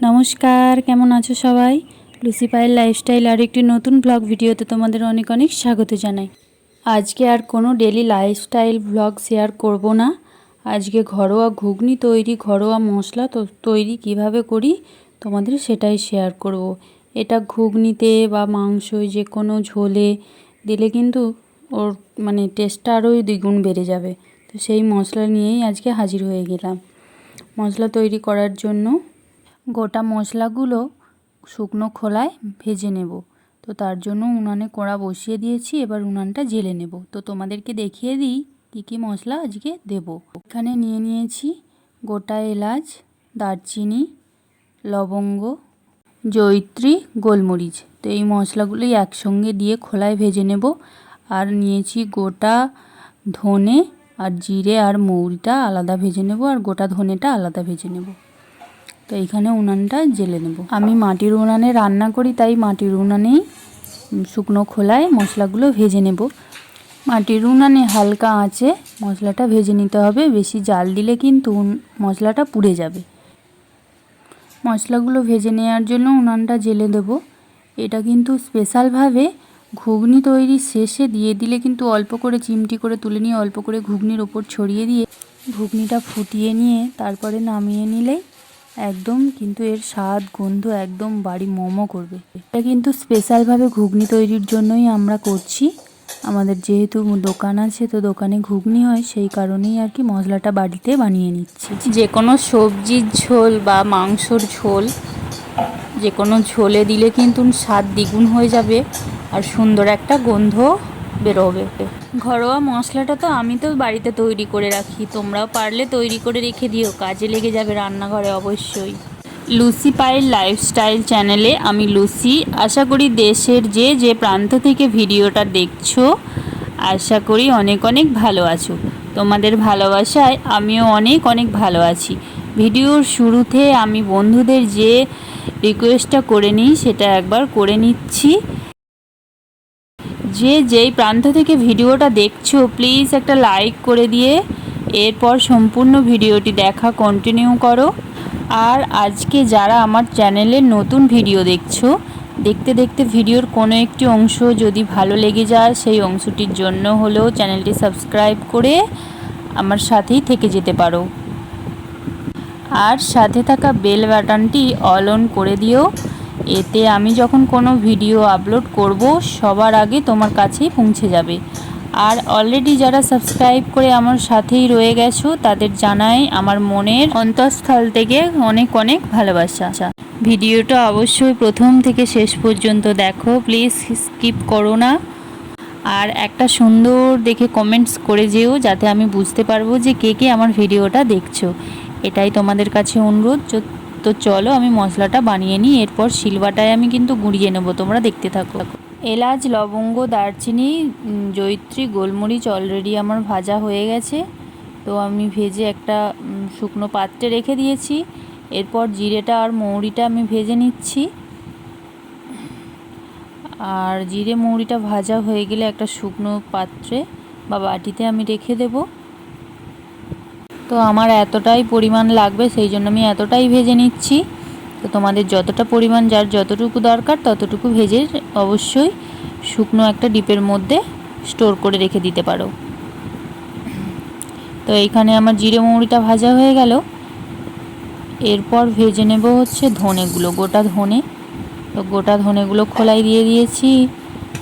নমস্কার, কেমন আছো সবাই? লুসি পায়ের লাইফস্টাইল আর একটি নতুন ব্লগ ভিডিওতে তোমাদের অনেক অনেক স্বাগত জানাই। আজকে আর কোনো ডেলি লাইফস্টাইল ব্লগ শেয়ার করব না। আজকে ঘরোয়া ঘুগনি তৈরি, ঘরোয়া মশলা তো তৈরি কীভাবে করি তোমাদের সেটাই শেয়ার করব। এটা ঘুগনিতে বা মাংস যে কোনো ঝোলে দিলে কিন্তু ওর মানে টেস্টটা আরও দ্বিগুণ বেড়ে যাবে। তো সেই মশলা নিয়েই আজকে হাজির হয়ে গেলাম। মশলা তৈরি করার জন্য গোটা মশলাগুলো শুকনো খোলায় ভেজে নেব। তো তার জন্য উনানে কড়া বসিয়ে দিয়েছি, এবার উনানটা জেলে নেব। তো তোমাদেরকে দেখিয়ে দিই কী কী মশলা আজকে দেব। এখানে নিয়ে নিয়েছি গোটা এলাচ, দারচিনি, লবঙ্গ, জয়িত্রী, গোলমরিচ। তো এই মশলাগুলোই একসঙ্গে দিয়ে খোলায় ভেজে নেব। আর নিয়েছি গোটা ধনে আর জিরে আর মৌরিটা আলাদা ভেজে নেব, আর গোটা ধনেটা আলাদা ভেজে নেব। তো এইখানে উনানটা জেলে নেব। আমি মাটির উনানে রান্না করি, তাই মাটির উনানেই শুকনো খোলায় মশলাগুলো ভেজে নেব। মাটির উনানে হালকা আঁচে মশলাটা ভেজে নিতে হবে, বেশি জাল দিলে কিন্তু মশলাটা পুড়ে যাবে। মশলাগুলো ভেজে নেওয়ার জন্য উনানটা জেলে দেব। এটা কিন্তু স্পেশালভাবে ঘুগনি তৈরির শেষে দিয়ে দিলে কিন্তু অল্প করে চিমটি করে তুলে নিয়ে অল্প করে ঘুগনির ওপর ছড়িয়ে দিয়ে ঘুগনিটা ফুটিয়ে নিয়ে তারপরে নামিয়ে নিলেই একদম কিন্তু এর স্বাদ, গন্ধ একদম বাড়ি মোমো করবে। এটা কিন্তু স্পেশালভাবে ঘুগনি তৈরির জন্যই আমরা করছি। আমাদের যেহেতু দোকান আছে, তো দোকানে ঘুগনি হয়, সেই কারণেই আর কি মশলাটা বাড়িতে বানিয়ে নিচ্ছি। যে কোনো সবজির ঝোল বা মাংসর ঝোল, যে কোনো ঝোলে দিলে কিন্তু স্বাদ দ্বিগুণ হয়ে যাবে আর সুন্দর একটা গন্ধ বেরোবে ঘরোয়া মশলাটা তো আমি তো বাড়িতে তৈরি করে রাখি। তোমরাও পারলে তৈরি করে রেখে দিও কাজে লেগে যাবে রান্নাঘরে অবশ্যই। লুসি পায়ের লাইফস্টাইল চ্যানেলে আমি লুসি। আশা করি দেশের যে যে প্রান্ত থেকে ভিডিওটা দেখছ আশা করি অনেক অনেক ভালো আছো। তোমাদের ভালোবাসায় আমিও অনেক অনেক ভালো আছি। ভিডিওর শুরুতে আমি বন্ধুদের যে রিকোয়েস্টটা করে নিই সেটা একবার করে নিচ্ছি। যে যেই প্রান্ত থেকে ভিডিওটা দেখছ প্লিজ একটা লাইক করে দিয়ে এরপর সম্পূর্ণ ভিডিওটি দেখা কন্টিনিউ করো। আর আজকে যারা আমার চ্যানেলে নতুন ভিডিও দেখছ, দেখতে দেখতে ভিডিওর কোনো একটি অংশ যদি ভালো লেগে যায়, সেই অংশটির জন্য হলেও চ্যানেলটি সাবস্ক্রাইব করে আমার সাথেই থেকে যেতে পারো। আর সাথে থাকা বেল বাটনটি অল অন করে দিও। এতে আমি যখন কোনো ভিডিও আপলোড করব, সবার আগে তোমার কাছেই পৌঁছে যাবে। আর অলরেডি যারা সাবস্ক্রাইব করে আমার সাথেই রয়ে গেছো, তাদের জানাই আমার মনের অন্তঃস্থল থেকে অনেক অনেক ভালোবাসা। ভিডিওটা অবশ্যই প্রথম থেকে শেষ পর্যন্ত দেখো প্লিজ স্কিপ করো না। আর একটা সুন্দর দেখে কমেন্টস করে যেও, যাতে আমি বুঝতে পারব যে কে কে আমার ভিডিওটা দেখছ। এটাই তোমাদের কাছে অনুরোধ। তো চলো আমি মশলাটা বানিয়ে নিই, এরপর শিলবাটায় আমি কিন্তু গুঁড়িয়ে নেব, তোমরা দেখতে থাকো। এলাচ, লবঙ্গ, দারচিনি জৈত্রী গোলমরিচ অলরেডি আমার ভাজা হয়ে গেছে। তো আমি ভেজে একটা শুকনো পাত্রে রেখে দিয়েছি। এরপর জিরেটা আর মৌরিটা আমি ভেজে নিচ্ছি। আর জিরে মৌরিটা ভাজা হয়ে গেলে একটা শুকনো পাত্রে বা বাটিতে আমি রেখে দেব। তো আমার এতটাই পরিমাণ লাগবে, সেই জন্য আমি এতটাই ভেজে নিচ্ছি। তো তোমাদের যতটা পরিমাণ যার যতটুকু দরকার, ততটুকু ভেজে অবশ্যই শুকনো একটা ডিপের মধ্যে স্টোর করে রেখে দিতে পারো। তো এইখানে আমার জিরে মৌরিটা ভাজা হয়ে গেল। এরপর ভেজে নেব হচ্ছে ধনেগুলো, গোটা ধনে। তো গোটা ধনেগুলো খোলাই দিয়ে দিয়েছি।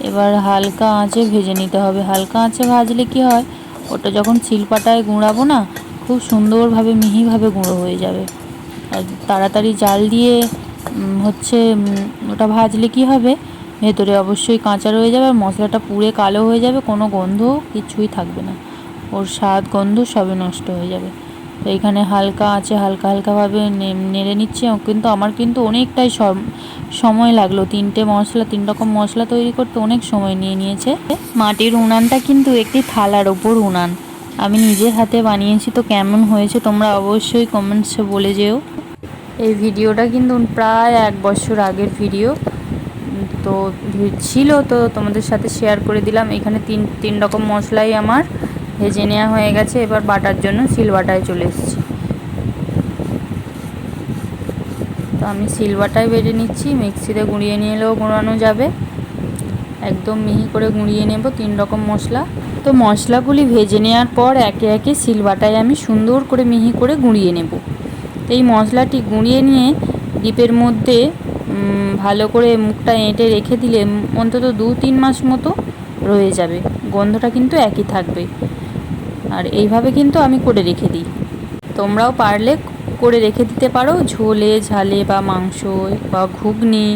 এবার হালকা আঁচে ভেজে নিতে হবে। হালকা আঁচে ভাজলে কি হয়, ওটা যখন শিলপাটায় গুঁড়াবো না খুব সুন্দরভাবে, মিহিভাবে গুঁড়ো হয়ে যাবে। আর তাড়াতাড়ি জাল দিয়ে হচ্ছে ওটা ভাজলে কি হবে? ভেতরে অবশ্যই কাঁচা রয়ে যাবে আর মশলাটা পুড়ে কালো হয়ে যাবে, কোনো গন্ধ কিছুই থাকবে না। ওর স্বাদ, গন্ধ সবে নষ্ট হয়ে যাবে। তো এখানে হালকা আছে, হালকা হালকাভাবে নেড়ে নিচ্ছে। কিন্তু, আমার কিন্তু অনেকটাই সময় লাগল। তিনটে মশলা, তিন রকম মশলা তৈরি করতে অনেক সময় নিয়ে নিয়েছে। মাটির উনানটা কিন্তু একটি থালার ওপর উনান। আমি নিজের হাতে বানিয়েছি তো কেমন হয়েছে তোমরা অবশ্যই কমেন্টসে বলে যেও। এই ভিডিওটা কিন্তু প্রায় এক বছর আগের ভিডিও। তো ছিল তো তোমাদের সাথে শেয়ার করে দিলাম। এখানে তিন তিন রকম মশলাই আমার ভেজে নেওয়া হয়ে গেছে। এবার বাটার জন্য সিল বাটায় চলে এসেছি। তো আমি সিলভারটাই বেটে নিচ্ছি। মিক্সিতে গুঁড়িয়ে নিলেও গুঁড়ানো যাবে। একদম মিহি করে গুঁড়িয়ে নেব তিন রকম মশলা। তো মশলাগুলি ভেজে নেওয়ার পর একে একে সিলবাটায় আমি সুন্দর করে মিহি করে গুঁড়িয়ে নেব। এই মশলাটি গুঁড়িয়ে নিয়ে ডিপের মধ্যে ভালো করে মুখটা এঁটে রেখে দিলে অন্তত দু তিন মাস মতো রয়ে যাবে। গন্ধটা কিন্তু একই থাকবে। আর এইভাবে কিন্তু আমি করে রেখে দিই। তোমরাও পারলে করে রেখে দিতে পারো। ঝোলে, ঝালে বা মাংস বা ঘুগনি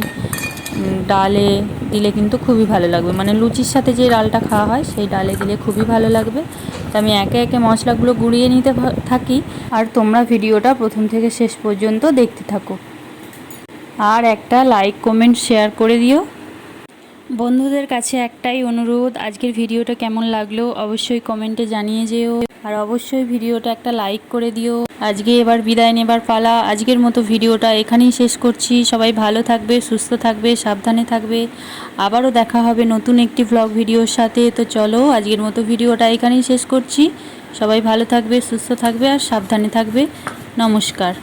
ডালে দিলে কিন্তু খুবই ভালো লাগবে। মানে লুচির সাথে যে ডালটা খাওয়া হয়, সেই ডালে দিলে খুবই ভালো লাগবে। তো আমি একে একে মশলাগুলো গুঁড়িয়ে নিতে থাকি। আর তোমরা ভিডিওটা প্রথম থেকে শেষ পর্যন্ত দেখতে থাকো। আর একটা লাইক, কমেন্ট, শেয়ার করে দিও। বন্ধুদের কাছে একটাই অনুরোধ, আজকের ভিডিওটা কেমন লাগল অবশ্যই কমেন্টে জানিয়ে যেও। আর অবশ্যই ভিডিওটা একটা লাইক করে দিও। আজকে এবার বিদায় নেবার পালা। আজকের মতো ভিডিওটা এখানেই শেষ করছি। সবাই ভালো থাকবে, সুস্থ থাকবে, সাবধানে থাকবে। আবারও দেখা হবে নতুন একটি ব্লগ ভিডিওর সাথে। তো চলো, আজকের মতো ভিডিওটা এখানেই শেষ করছি। সবাই ভালো থাকবে, সুস্থ থাকবে আর সাবধানে থাকবে। নমস্কার।